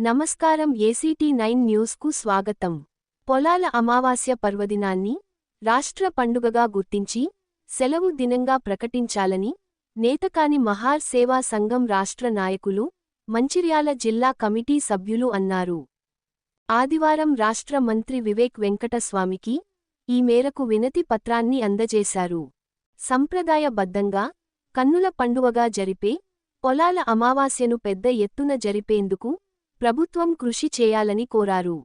నమస్కారం ACT nine న్యూస్కు స్వాగతం. పొలాల అమావాస్య పర్వదినాన్ని రాష్ట్ర పండుగగా గుర్తించి సెలవు దినంగా ప్రకటించాలని నేతకాని మహార్ సేవా సంఘం రాష్ట్ర నాయకులు మంచిర్యాల జిల్లా కమిటీ సభ్యులు అన్నారు. ఆదివారం రాష్ట్ర మంత్రి వివేక్ వెంకటస్వామికి ఈ మేరకు వినతి పత్రాన్ని అందజేశారు. సంప్రదాయబద్ధంగా కన్నుల పండువగా జరిపే పొలాల అమావాస్యను పెద్ద ఎత్తున జరిపేందుకు ప్రభుత్వం కృషి చేయాలని కోరారు.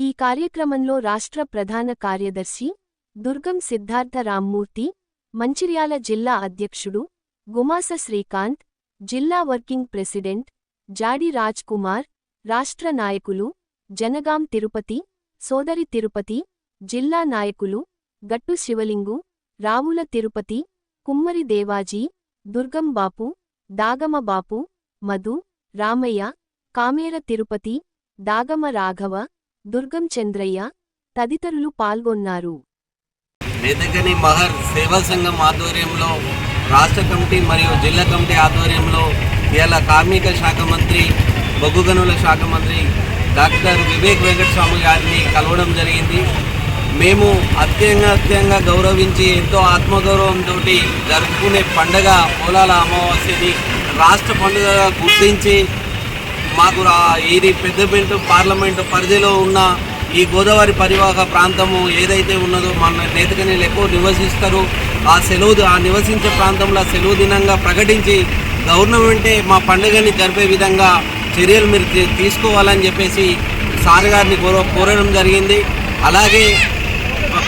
ఈ కార్యక్రమంలో రాష్ట్ర ప్రధాన కార్యదర్శి దుర్గం సిద్ధార్థ రామ్మూర్తి మంచిర్యాల జిల్లా అధ్యక్షుడు గుమాస శ్రీకాంత్ జిల్లా వర్కింగ్ ప్రెసిడెంట్ జాడి రాజ్ కుమార్ రాష్ట్ర నాయకులు జనగాం తిరుపతి సోదరి తిరుపతి జిల్లా నాయకులు గట్టు శివలింగు రావుల తిరుపతి కుమ్మరి దేవాజీ దుర్గంబాపు దాగమబాపు దాగమ బాపు మధు రామయ్య కామేర తిరుపతి దాగమ రాఘవ దుర్గం చంద్రయ్య తదితరులు పాల్గొన్నారు. మెదగని మహర్ సేవా సంఘం ఆధ్వర్యంలో రాష్ట్ర కమిటీ మరియు జిల్లా కమిటీ ఆధ్వర్యంలో ఇవాళ కార్మిక శాఖ మంత్రి బొగ్గుగనుల శాఖ మంత్రి డాక్టర్ వివేక్ వెంకటస్వామి గారిని కలవడం జరిగింది. మేము అత్యంగా అత్యంగా గౌరవించి ఎంతో ఆత్మగౌరవంతో జరుపుకునే పండగ పోలాల అమావాస్యని రాష్ట్ర పండుగగా గుర్తించి మాకు ఇది పెద్దపేట పార్లమెంటు పరిధిలో ఉన్న ఈ గోదావరి పరివాహక ప్రాంతము ఏదైతే ఉన్నదో మన నేతకనీళ్ళు ఎక్కువ నివసిస్తారు. ఆ సెలవు ఆ నివసించే ప్రాంతంలో సెలవు దినంగా ప్రకటించి గవర్నమెంటే మా పండుగని జరిపే విధంగా చర్యలు మీరు తీసుకోవాలని చెప్పేసి సార్ గారిని కోర కోరడం జరిగింది. అలాగే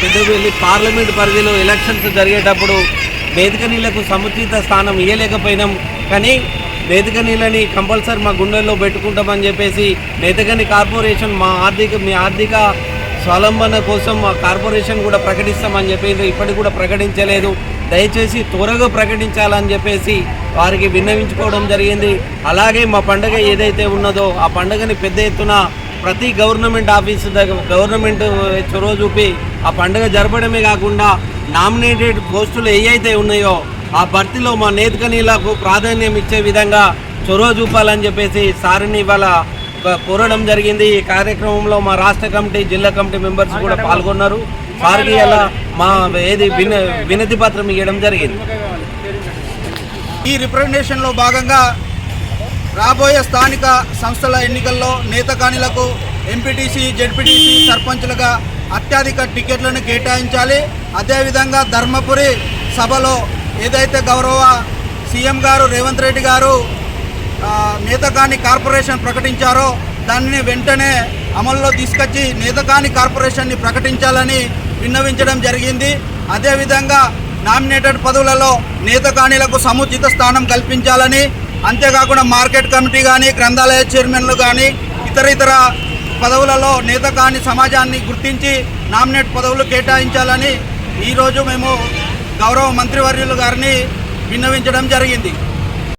పెద్దపల్లి పార్లమెంట్ పరిధిలో ఎలక్షన్స్ జరిగేటప్పుడు వేదిక నీళ్ళకు సముచిత స్థానం ఇవ్వలేకపోయినాం కానీ నేతిక నీళ్ళని కంపల్సరీ మా గుండెల్లో పెట్టుకుంటామని చెప్పేసి నేతగని కార్పొరేషన్ మా ఆర్థిక మీ ఆర్థిక స్వలంబన కోసం మా కార్పొరేషన్ కూడా ప్రకటిస్తామని చెప్పేసి ఇప్పటికి కూడా ప్రకటించలేదు. దయచేసి త్వరగా ప్రకటించాలని చెప్పేసి వారికి విన్నవించుకోవడం జరిగింది. అలాగే మా పండుగ ఏదైతే ఉన్నదో ఆ పండుగని పెద్ద ఎత్తున ప్రతి గవర్నమెంట్ ఆఫీస్ దగ్గర గవర్నమెంట్ చొరవ చూపి ఆ పండుగ జరపడమే కాకుండా నామినేటెడ్ పోస్టులు ఏవైతే ఉన్నాయో ఆ భర్తీలో మా నేతకనీలకు ప్రాధాన్యం ఇచ్చే విధంగా చొరవ చూపాలని చెప్పేసి సారిని ఇవాళ కోరడం జరిగింది. ఈ కార్యక్రమంలో మా రాష్ట్ర కమిటీ జిల్లా కమిటీ మెంబర్స్ కూడా పాల్గొన్నారు. సార్కి అలా మా ఏది విన వినతి పత్రం ఇవ్వడం జరిగింది. ఈ రిప్రజెంటేషన్లో భాగంగా రాబోయే స్థానిక సంస్థల ఎన్నికల్లో నేతకానిలకు ఎంపీటీసీ జెడ్పీటీసీ సర్పంచ్లుగా అత్యధిక టికెట్లను కేటాయించాలి. అదేవిధంగా ధర్మపురి సభలో ఏదైతే గౌరవ సీఎం గారు రేవంత్ రెడ్డి గారు ఆ, నేతకాని కార్పొరేషన్ ప్రకటించారో దానిని వెంటనే అమల్లో తీసుకొచ్చి నేతకాని కార్పొరేషన్ని ప్రకటించాలని విన్నవించడం జరిగింది. అదేవిధంగా నామినేటెడ్ పదవులలో నేతకాణీలకు సముచిత స్థానం కల్పించాలని అంతేకాకుండా మార్కెట్ కమిటీ కానీ గ్రంథాలయ చైర్మన్లు కానీ ఇతర ఇతర పదవులలో నేతకాని సమాజాన్ని గుర్తించి నామినేట్ పదవులు కేటాయించాలని ఈరోజు మేము గౌరవ మంత్రివర్యులు గారిని విన్నవించడం జరిగింది.